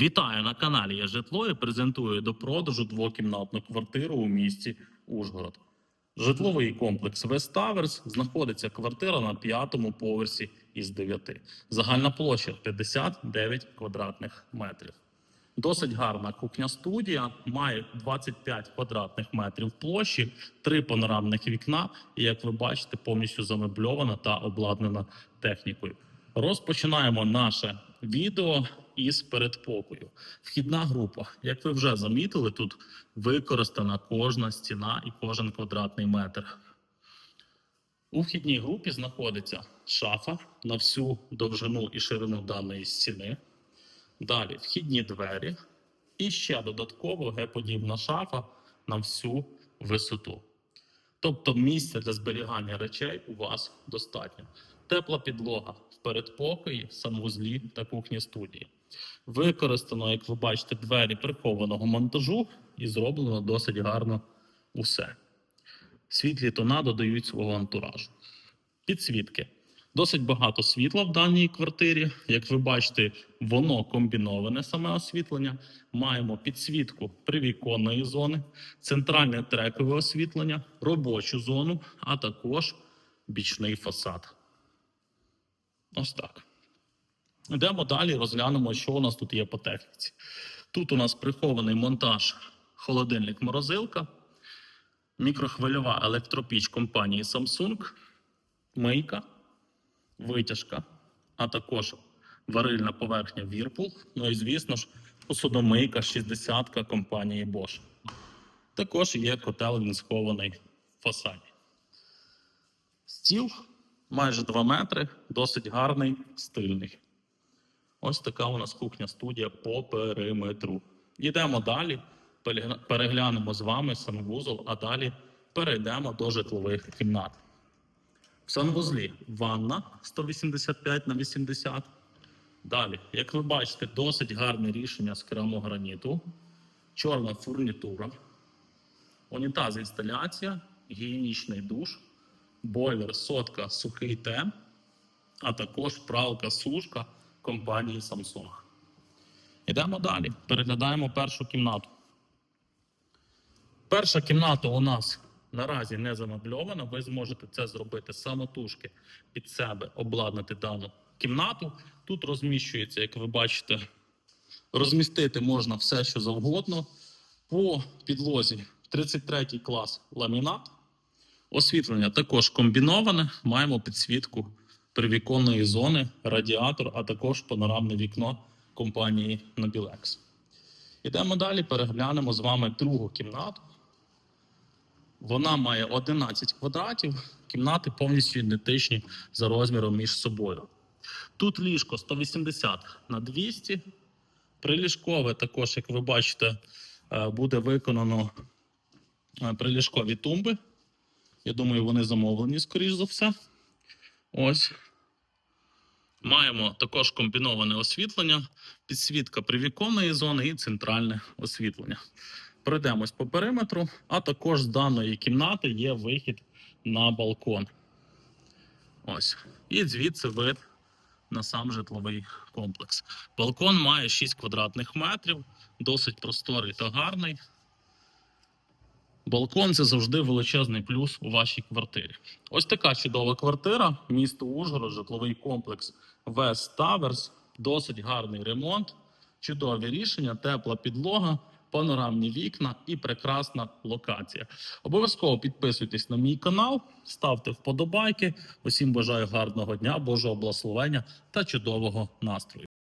Вітаю на каналі Я Житло і презентую до продажу двокімнатну квартиру у місті Ужгород. Житловий комплекс Towers знаходиться квартира на п'ятому поверсі із 9. Загальна площа 59 квадратних метрів. Досить гарна кухня-студія, має 25 квадратних метрів площі, три панорамних вікна, і як ви бачите, повністю замебльована та обладнана технікою. Розпочинаємо наше відео із передпокою. Вхідна група. Як ви вже замітили, тут використана кожна стіна і кожен квадратний метр. У вхідній групі знаходиться шафа на всю довжину і ширину даної стіни. Далі вхідні двері і ще додатково Г-подібна шафа на всю висоту. Тобто місця для зберігання речей у вас достатньо. Тепла підлога в передпокої, санвузлі та кухні студії. Використано, як ви бачите, двері прихованого монтажу і зроблено досить гарно усе. Світлі тона додають свого антуражу. Підсвітки. Досить багато світла в даній квартирі. Як ви бачите, воно комбіноване саме освітлення. Маємо підсвітку привіконної зони, центральне трекове освітлення, робочу зону, а також бічний фасад. Ось так. Йдемо далі, розглянемо, що у нас тут є по техніці. Тут у нас прихований монтаж холодильник-морозилка, мікрохвильова електропіч компанії Samsung, мийка, витяжка, а також варильна поверхня Whirlpool, ну і, звісно ж, посудомийка 60 компанії Bosch. Також є котел, він схований в фасаді. Стіл майже 2 метри, досить гарний, стильний. Ось така у нас кухня-студія по периметру. Йдемо далі, переглянемо з вами санвузол, а далі перейдемо до житлових кімнат. В санвузлі ванна 185 на 80. Далі, як ви бачите, досить гарне рішення з керамограніту, чорна фурнітура, унітаз інсталяція, гігієнічний душ, бойлер сотка сухий тем, а також пралка сушка компанії Samsung. Йдемо далі. Переглядаємо першу кімнату. Перша кімната у нас наразі не замебльована. Ви зможете це зробити самотужки під себе, обладнати дану кімнату. Тут розміщується, як ви бачите, розмістити можна все, що завгодно. По підлозі 33 клас ламінат. Освітлення також комбіноване. Маємо підсвітку привіконної зони, радіатор, а також панорамне вікно компанії Nobilex. Ідемо далі, переглянемо з вами другу кімнату. Вона має 11 квадратів, кімнати повністю ідентичні за розміром між собою. Тут ліжко 180 на 200. Приліжкове також, як ви бачите, е, буде виконано е, приліжкові тумби. Я думаю, вони замовлені, скоріш за все. Ось. Маємо також комбіноване освітлення, підсвітка привіконної зони і центральне освітлення. Пройдемось по периметру, а також з даної кімнати є вихід на балкон. Ось. І звідси вид на сам житловий комплекс. Балкон має 6 квадратних метрів, досить просторий та гарний. Балкон це завжди величезний плюс у вашій квартирі. Ось така чудова квартира, місто Ужгород, житловий комплекс West Towers. Досить гарний ремонт, чудові рішення, тепла підлога, панорамні вікна і прекрасна локація. Обов'язково підписуйтесь на мій канал, ставте вподобайки. Усім бажаю гарного дня, Божого благословення та чудового настрою.